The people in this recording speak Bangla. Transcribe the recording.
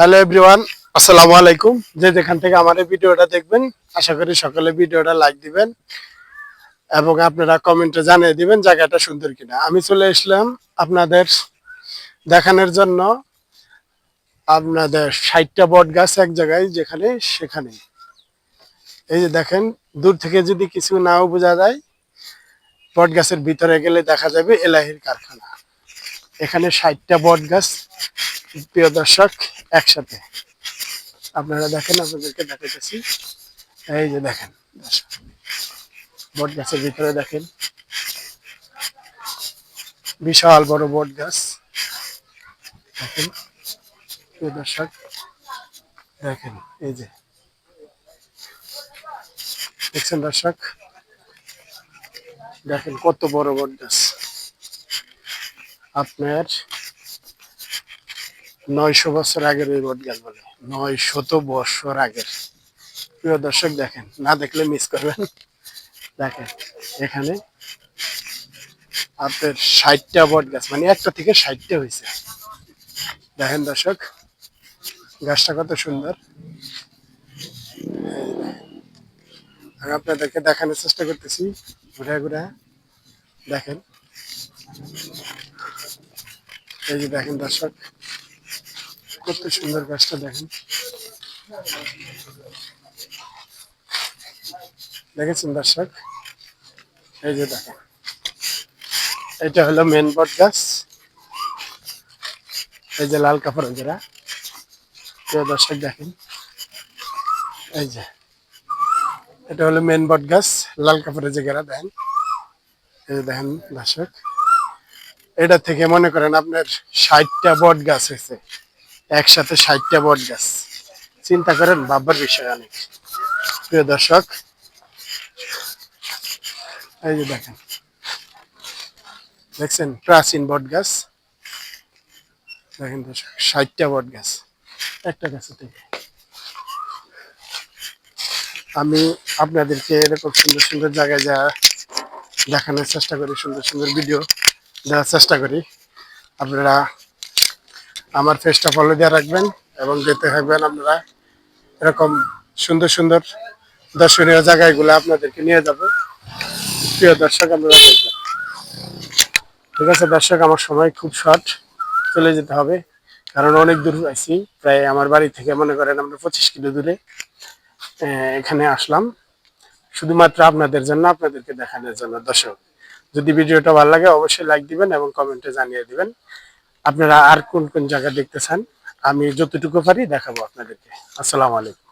হ্যালো এভরিওয়ান আসসালামু আলাইকুম যে যেখান থেকে আমার এই ভিডিওটা দেখবেন, আশা করি সকলে ভিডিওটা লাইক দিবেন এবং আপনারা কমেন্টে জানিয়ে দিবেন জায়গাটা সুন্দর কিনা। আমি চলে আসলাম আপনাদের দেখানোর জন্য। আপনাদের ষাটটা বট গাছ এক জায়গায়, যেখানে সেখানে এই যে দেখেন, দূর থেকে যদি কিছু নাও বোঝা যায়, বট গাছের ভিতরে গেলে দেখা যাবে এলাহির কারখানা। এখানে ষাটটা বট গাছ, প্রিয় দর্শক, একসাথে। আপনারা দেখেন, আপনাদেরকে দেখাইতেছি। এই যে দেখেন। বট গাছের ভিতরে দেখেন। বিশাল বড় বট গাছ। দেখেন, প্রিয় দর্শক, দেখেন, এই যে। দেখছেন দর্শক? দেখেন কত বড় বট গাছ। আপনার নয়শো বছর আগের এই বট গাছ বলে নয় শত বছর আগের। প্রিয় দর্শক, দেখেন, না দেখলে মিস করবেন। দেখেন, এখানে আপনার ষাটটা বট গাছ মানে একটা থেকে ষাটটা হয়েছে। দেখেন দর্শক, গাছটা কত সুন্দর। আমি আপনাদেরকে দেখানোর চেষ্টা করতেছি। ঘুরে ঘুরে, দেখেন। এই যে দেখেন দর্শক, কত সুন্দর গাছটা দেখেন। দেখেছেন দর্শক? এই যে দেখেন। এটা হলো মেন বট গাছ। এই যে লাল কাপড় যারা দর্শক, দেখেন। এই যে। এটা হলো মেন বট গাছ। লাল কাপড়ের যে গেরা দেখেন। এই যে দেখেন দর্শক। এটা থেকে মনে করেন আপনার ষাটটা বট গাছ হয়েছে। একসাথে ষাটটা বট গাছ। চিন্তা করেন ভাববার বিষয় অনেক। প্রিয় দর্শক, এই যে দেখেন। দেখছেন? প্রাচীন বট গাছ। দেখেন দর্শক, ষাটটা বট গাছ। একটা গাছে থেকে। আমি আপনাদেরকে এরকম সুন্দর সুন্দর জায়গায় যা দেখানোর চেষ্টা করি, সুন্দর সুন্দর ভিডিও। দেওয়ার চেষ্টা করি। আপনারা আমার ফেসটা ফলো দিয়ে রাখবেন এবং যেতে থাকবেন আপনারা এরকম সুন্দর সুন্দর দর্শনীয় জায়গাগুলো আপনাদেরকে নিয়ে যাব। প্রিয় দর্শক, আপনারা দেখবেন। ঠিক আছে, দর্শক, আমার সময় খুব শর্ট চলে যেতে হবে, কারণ অনেক দূর আছি। প্রায় আমার বাড়ি থেকে মনে করেন আমরা পঁচিশ কিলো দূরে এখানে আসলাম। শুধুমাত্র আপনাদের জন্য, আপনাদেরকে দেখানোর জন্য, দর্শক। যদি ভিডিওটা ভালো লাগে, অবশ্যই লাইক দিবেন এবং কমেন্টে জানিয়ে দিবেন। আপনারা আর কোন কোন জায়গা দেখতে চান, আমি যতটুকু পারি দেখাবো আপনাদেরকে। আসসালামু আলাইকুম।